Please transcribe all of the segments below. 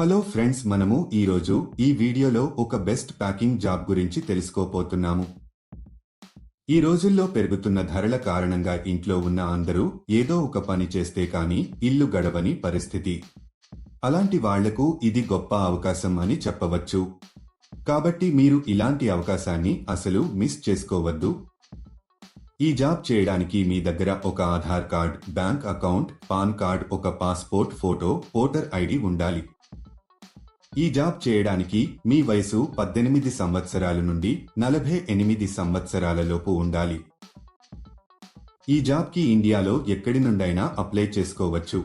Hello friends మనము ఈరోజు ఈ వీడియోలో ఒక బెస్ట్ ప్యాకింగ్ జాబ్ గురించి తెలుసుకోపోతున్నాము ఈ రోజుల్లో పెరుగుతున్న ధరల కారణంగా ఇంట్లో ఉన్న అందరూ ఏదో ఒక పని చేస్తే కానీ ఇల్లు గడవని పరిస్థితి. అలాంటి వాళ్ళకు ఇది గొప్ప అవకాశం అని చెప్పవచ్చు. కాబట్టి మీరు ఇలాంటి అవకాశాన్ని అసలు మిస్ చేసుకోవద్దు. ఈ జాబ్ చేయడానికి మీ దగ్గర ఒక Aadhaar card bank account PAN card ఒక పాస్పోర్ట్ ఫోటో ఓటర్ ఐడి ఉండాలి. ఈ జాబ్ చేయడానికి మీ వయసు పద్దెనిమిది సంవత్సరాల నుండి నలభై ఎనిమిది సంవత్సరాలలోపు ఉండాలి. ఈ జాబ్కి ఇండియాలో ఎక్కడి నుండైనా అప్లై చేసుకోవచ్చు.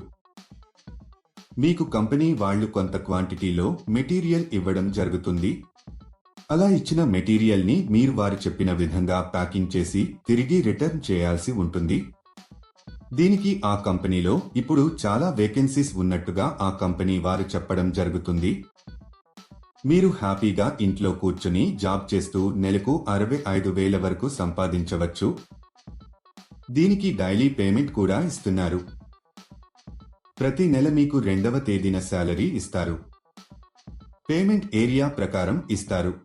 మీకు కంపెనీ వాళ్ళు కొంత క్వాంటిటీలో మెటీరియల్ ఇవ్వడం జరుగుతుంది. అలా ఇచ్చిన మెటీరియల్ని మీరు వారు చెప్పిన విధంగా ప్యాకింగ్ చేసి తిరిగి రిటర్న్ చేయాల్సి ఉంటుంది. దీనికి ఆ కంపెనీలో ఇప్పుడు చాలా వేకెన్సీస్ ఉన్నట్టుగా ఆ కంపెనీ వారు చెప్పడం జరుగుతుంది. మీరు హ్యాపీగా ఇంట్లో కూర్చుని జాబ్ చేస్తూ నెలకు అరవై ఐదు వేల వరకు సంపాదించవచ్చు. దీనికి డైలీ పేమెంట్ కూడా ఇస్తున్నారు. ప్రతి నెల మీకు రెండవ తేదీన శాలరీ ఇస్తారు. పేమెంట్ ఏరియా ప్రకారం ఇస్తారు.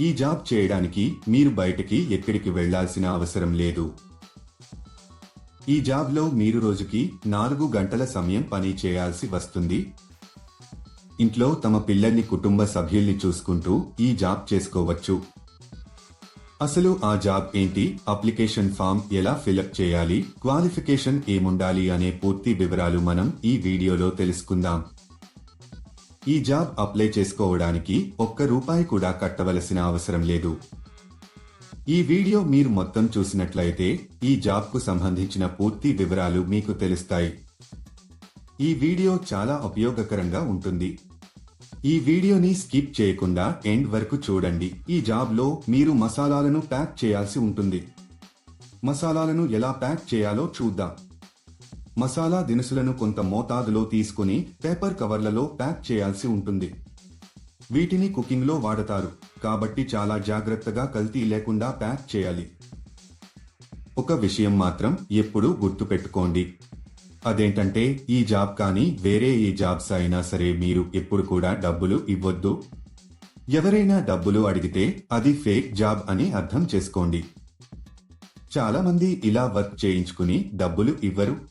ఈ జాబ్ చేయడానికి మీరు బయటకి ఎక్కడికి వెళ్ళాల్సిన అవసరం లేదు. ఈ జాబ్లో మీరు రోజుకి నాలుగు గంటల సమయం పని చేయాల్సి వస్తుంది. ఇంట్లో తమ పిల్లల్ని కుటుంబ సభ్యుల్ని చూసుకుంటూ ఈ జాబ్ చేసుకోవచ్చు. అసలు ఆ జాబ్ ఏంటి? అప్లికేషన్ ఫామ్ ఎలా ఫిలప్ చేయాలి? క్వాలిఫికేషన్ ఏముండాలి? అనే పూర్తి వివరాలు మనం ఈ వీడియోలో తెలుసుకుందాం. ఈ జాబ్ అప్లై చేసుకోవడానికి ఒక్క రూపాయి కూడా కట్టవలసిన అవసరం లేదు. ఈ వీడియో మీరు మొత్తం చూసినట్లయితే ఈ జాబ్కు సంబంధించిన పూర్తి వివరాలు మీకు తెలుస్తాయి. ఈ వీడియో చాలా ఉపయోగకరంగా ఉంటుంది. ఈ వీడియోని స్కిప్ చేయకుండా ఎండ్ వరకు చూడండి. ఈ జాబ్లో మీరు మసాలాలను ప్యాక్ చేయాల్సి ఉంటుంది. మసాలాలను ఎలా ప్యాక్ చేయాలో చూద్దాం. మసాలా దినుసులను కొంత మోతాదులో తీసుకుని పేపర్ కవర్లలో ప్యాక్ చేయాల్సి ఉంటుంది. వీటిని కుకింగ్లో వాడతారు. కాబట్టి చాలా జాగ్రత్తగా కల్తీ లేకుండా ప్యాక్ చేయాలి. ఒక విషయం మాత్రం ఎప్పుడూ గుర్తుపెట్టుకోండి. అదేంటంటే ఈ జాబ్ కానీ వేరే ఏ జాబ్స్ అయినా సరే మీరు ఎప్పుడు కూడా డబ్బులు ఇవ్వద్దు. ఎవరైనా డబ్బులు అడిగితే అది ఫేక్ జాబ్ అని అర్థం చేసుకోండి. చాలామంది ఇలా వర్క్ చేయించుకుని డబ్బులు ఇవ్వరు.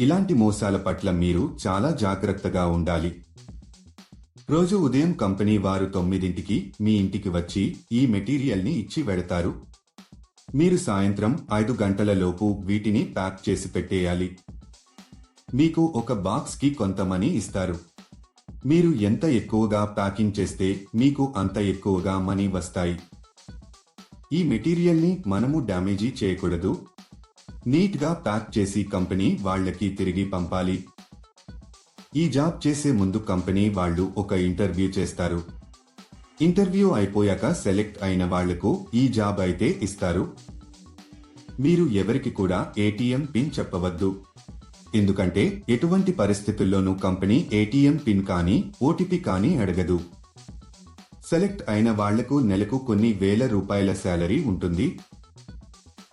ఇలాంటి మోసాల పట్ల మీరు చాలా జాగ్రత్తగా ఉండాలి. రోజు ఉదయం కంపెనీ వారు తొమ్మిదింటికి మీ ఇంటికి వచ్చి ఈ మెటీరియల్ని ఇచ్చి వెడతారు మీరు సాయంత్రం ఐదు గంటల లోపు వీటిని ప్యాక్ చేసి పెట్టేయాలి. మీకు ఒక బాక్స్కి కొంత మనీ ఇస్తారు. మీరు ఎంత ఎక్కువగా ప్యాకింగ్ చేస్తే మీకు అంత ఎక్కువగా మనీ వస్తాయి. ఈ మెటీరియల్ని మనము డ్యామేజీ చేయకూడదు. నీట్గా ప్యాక్ చేసి కంపెనీ వాళ్ళకి తిరిగి పంపాలి. ఈ జాబ్ చేసే ముందు కంపెనీ వాళ్ళు ఒక ఇంటర్వ్యూ చేస్తారు. ఇంటర్వ్యూ అయిపోయాక సెలెక్ట్ అయిన వాళ్ళకు ఈ జాబ్ అయితే ఇస్తారు. మీరు ఎవరికి కూడా ఏటీఎం పిన్ చెప్పవద్దు. ఎందుకంటే ఎటువంటి పరిస్థితుల్లోనూ కంపెనీ ఏటీఎం పిన్ కానీ ఓటీపీ కానీ అడగదు. సెలెక్ట్ అయిన వాళ్ళకు నెలకు కొన్ని వేల రూపాయల శాలరీ ఉంటుంది.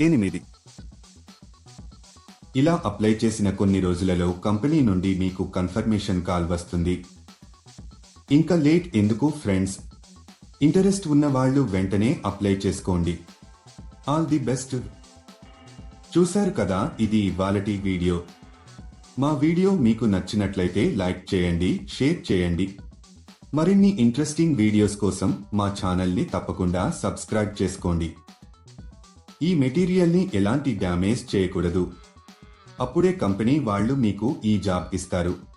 ఎనిమిది. ఇలా అప్లై చేసిన కొన్ని రోజులలో కంపెనీ నుండి మీకు కన్ఫర్మేషన్ కాల్ వస్తుంది. ఇంకా లేట్ ఎందుకు ఫ్రెండ్స్? ఇంటరెస్ట్ ఉన్న వాళ్ళు వెంటనే అప్లై చేసుకోండి. All the best. చూశారు కదా ఇది ఇవాళటి వీడియో. మా వీడియో మీకు నచ్చినట్లయితే లైక్ చేయండి షేర్ చేయండి. మరిన్ని ఇంట్రెస్టింగ్ వీడియోస్ కోసం మా ఛానల్ని తప్పకుండా సబ్స్క్రైబ్ చేసుకోండి. ఈ మెటీరియల్ని ఎలాంటి డ్యామేజ్ చేయకూడదు. అప్పుడే కంపెనీ వాళ్ళు మీకు ఈ జాబ్ ఇస్తారు.